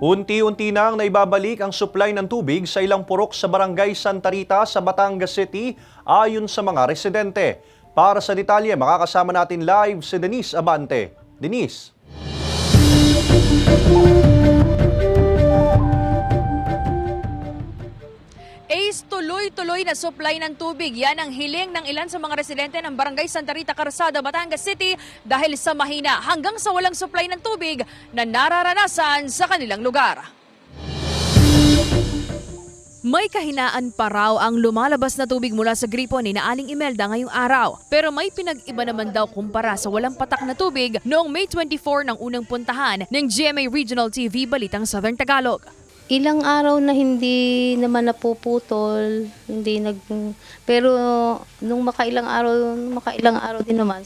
Unti-unti nang naibabalik ang supply ng tubig sa ilang purok sa barangay Santa Rita sa Batangas City ayon sa mga residente. Para sa detalye, makakasama natin live si Denise Abante. Denise. Tuloy-tuloy na supply ng tubig. Yan ang hiling ng ilan sa mga residente ng Barangay Santa Rita, Carasada, Batangas City dahil sa mahina hanggang sa walang supply ng tubig na nararanasan sa kanilang lugar. May kahinaan pa raw ang lumalabas na tubig mula sa gripo ni na Aling Imelda ngayong araw. Pero may pinag-iba naman daw kumpara sa walang patak na tubig noong May 24 ng unang puntahan ng GMA Regional TV Balitang Southern Tagalog. Ilang araw na hindi naman napuputol, hindi nag pero nung makailang araw, makailang araw din naman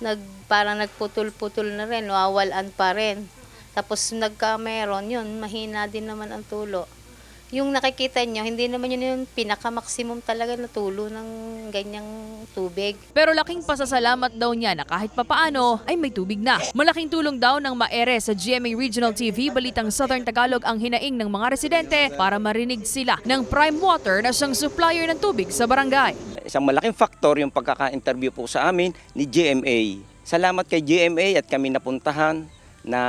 nag parang nagputol-putol na rin, nawawalan pa rin. Tapos nagka meron yun, mahina din naman ang tulo. Yung nakikita nyo, hindi naman yun yung pinaka-maximum talaga na tulo ng ganyang tubig. Pero laking pasasalamat daw niya na kahit papaano ay may tubig na. Malaking tulong daw ng maere sa GMA Regional TV Balitang Southern Tagalog ang hinaing ng mga residente para marinig sila ng Prime Water na siyang supplier ng tubig sa barangay. Isang malaking faktor yung pagkaka-interview po sa amin ni GMA. Salamat kay GMA at kami napuntahan na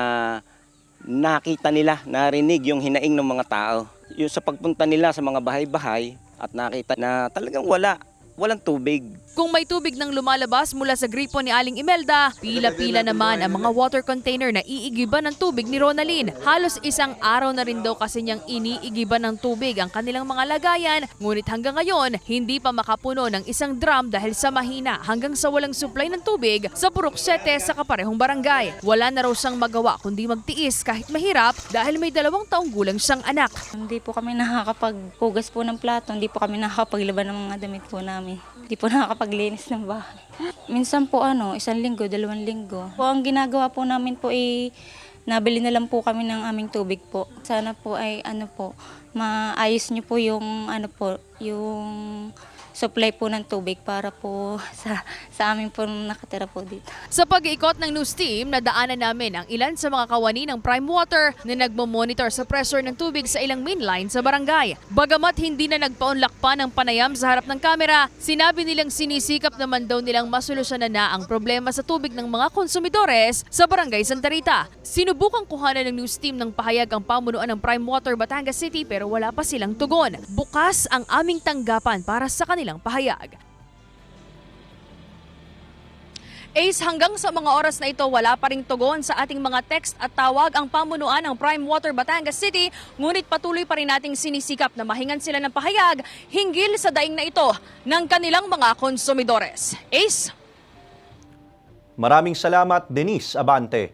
nakita nila, narinig yung hinaing ng mga tao. Yung sa pagpunta nila sa mga bahay-bahay at nakita na talagang wala, walang tubig. Kung may tubig nang lumalabas mula sa gripo ni Aling Imelda, pila-pila naman ang mga water container na iigiban ng tubig ni Ronaldin. Halos isang araw na rin daw kasi niyang iniigiban ng tubig ang kanilang mga lagayan, ngunit hanggang ngayon, hindi pa makapuno ng isang drum dahil sa mahina hanggang sa walang supply ng tubig sa Purok 7 sa kaparehong barangay. Wala na raw siyang magawa kundi magtiis kahit mahirap dahil may dalawang taong gulang siyang anak. Hindi po kami nakakapaghugas po ng plato, hindi po kami nakakapaglaban ng mga damit po namin. Hindi po nakakapaglinis ng bahay. Minsan po ano, isang linggo, dalawang linggo. Po ang ginagawa po namin po ay nabili na lang po kami ng aming tubig po. Sana po ay ano po, maayos niyo po yung ano po, yung supply po ng tubig para po sa sa amin po nakatira po dito. Sa pag-iikot ng news team, nadaanan namin ang ilan sa mga kawani ng Prime Water na nagmo-monitor sa pressure ng tubig sa ilang main line sa barangay. Bagamat hindi na nagpaunlak pa ng panayam sa harap ng kamera, sinabi nilang sinisikap naman daw nilang masolusyonan na ang problema sa tubig ng mga konsumidores sa barangay Santa Rita. Sinubukang kuhanan ng news team ng pahayag ang pamunuan ng Prime Water Batangas City pero wala pa silang tugon. Bukas ang aming tanggapan para sa kanilang pahayag. Ace, hanggang sa mga oras na ito, wala pa ring tugon sa ating mga text at tawag ang pamunuan ng Prime Water Batangas City, ngunit patuloy pa rin nating sinisikap na mahingan sila ng pahayag hinggil sa daing na ito ng kanilang mga konsumidores. Ace? Maraming salamat, Denise Abante.